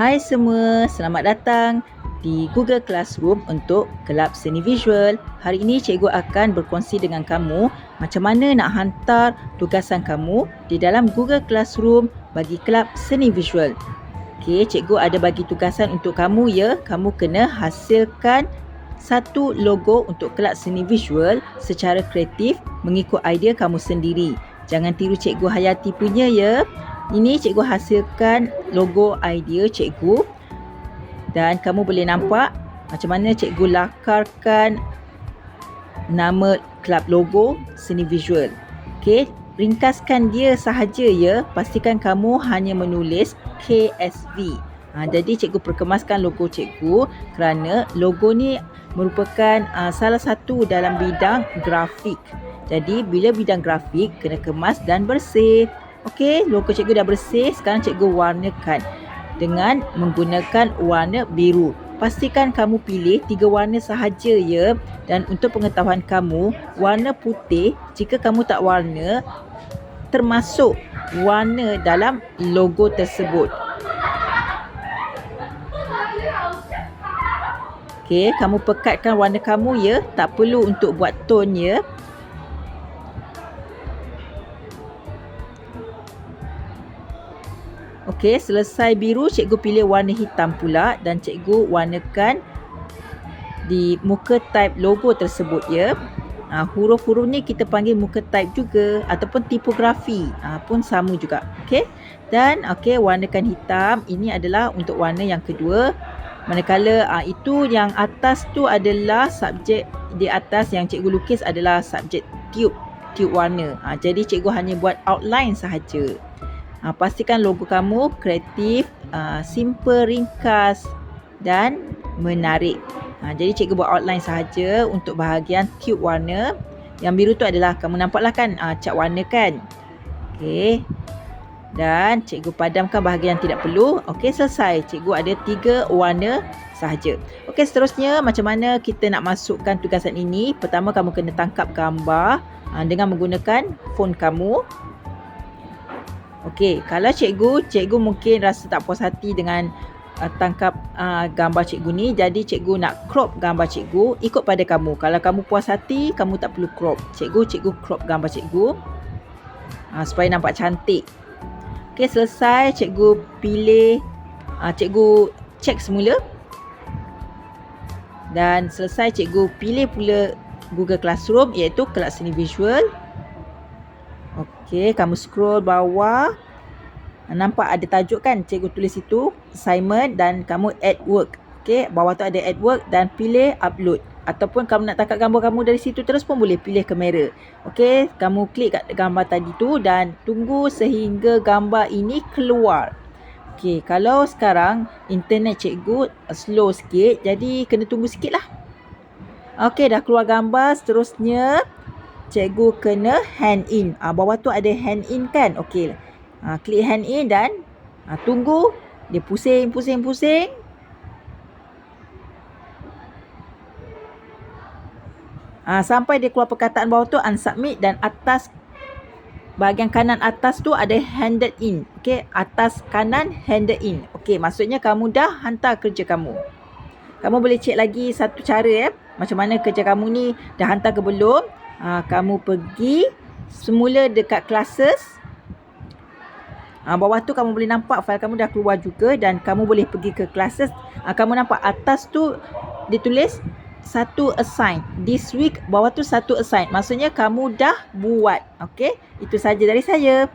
Hai semua, selamat datang di Google Classroom untuk Kelab Seni Visual. Hari ini cikgu akan berkongsi dengan kamu macam mana nak hantar tugasan kamu di dalam Google Classroom bagi Kelab Seni Visual. Okey, cikgu ada bagi tugasan untuk kamu ya. Kamu kena hasilkan satu logo untuk Kelab Seni Visual secara kreatif mengikut idea kamu sendiri. Jangan tiru cikgu Hayati punya ya. Ini cikgu hasilkan logo idea cikgu dan kamu boleh nampak macam mana cikgu lakarkan nama kelab logo seni visual. Okey, ringkaskan dia sahaja ya. Pastikan kamu hanya menulis KSV. Ha, jadi cikgu perkemaskan logo cikgu kerana logo ni merupakan uh, salah satu dalam bidang grafik. Jadi bila bidang grafik kena kemas dan bersih. Okey, logo cikgu dah bersih. Sekarang cikgu warnakan dengan menggunakan warna biru. Pastikan kamu pilih tiga warna sahaja ya. Dan untuk pengetahuan kamu, warna putih jika kamu tak warna termasuk warna dalam logo tersebut. Okey, kamu pekatkan warna kamu ya. Tak perlu untuk buat tone ya. Okey, selesai biru, cikgu pilih warna hitam pula dan cikgu warnakan di muka type logo tersebut ya. Ha, huruf-huruf ni kita panggil muka type juga ataupun tipografi ha, pun sama juga. Okey. Dan okey warnakan hitam. Ini adalah untuk warna yang kedua. Manakala ha, itu yang atas tu adalah subjek di atas yang cikgu lukis adalah subjek tube, tube warna. Ha, jadi cikgu hanya buat outline sahaja. Ha, pastikan logo kamu kreatif, uh, simple, ringkas dan menarik. Ha, jadi cikgu buat outline sahaja untuk bahagian tube warna. Yang biru tu adalah kamu nampaklah kan uh, cat warna kan. Okey. Dan cikgu padamkan bahagian yang tidak perlu. Okey selesai. Cikgu ada tiga warna sahaja. Okey seterusnya macam mana kita nak masukkan tugasan ini. Pertama kamu kena tangkap gambar uh, dengan menggunakan phone kamu. Okey, kalau cikgu, cikgu mungkin rasa tak puas hati dengan uh, tangkap uh, gambar cikgu ni. Jadi cikgu nak crop gambar cikgu ikut pada kamu. Kalau kamu puas hati, kamu tak perlu crop. Cikgu, cikgu crop gambar cikgu. Uh, supaya nampak cantik. Okey, selesai cikgu pilih, uh, cikgu check semula. Dan selesai cikgu pilih pula Google Classroom iaitu kelas seni visual. Okey, kamu scroll bawah. Nampak ada tajuk kan? Cikgu tulis itu assignment dan kamu add work. Okey, bawah tu ada add work dan pilih upload. Ataupun kamu nak tangkap gambar kamu dari situ terus pun boleh pilih kamera. Okey, kamu klik kat gambar tadi tu dan tunggu sehingga gambar ini keluar. Okey, kalau sekarang internet cikgu slow sikit jadi kena tunggu sikit lah. Okey, dah keluar gambar. Seterusnya cikgu kena hand in. Ah bawah tu ada hand in kan? Okey. Ah klik hand in dan ah, tunggu dia pusing pusing pusing. Ah sampai dia keluar perkataan bawah tu unsubmit dan atas bahagian kanan atas tu ada handed in. Okey, atas kanan handed in. Okey, maksudnya kamu dah hantar kerja kamu. Kamu boleh cek lagi satu cara eh. Macam mana kerja kamu ni dah hantar ke belum? Ha, kamu pergi semula dekat classes. Ha, bawah tu kamu boleh nampak file kamu dah keluar juga dan kamu boleh pergi ke classes. Ha, kamu nampak atas tu ditulis satu assign. This week bawah tu satu assign. Maksudnya kamu dah buat. Okey? Itu saja dari saya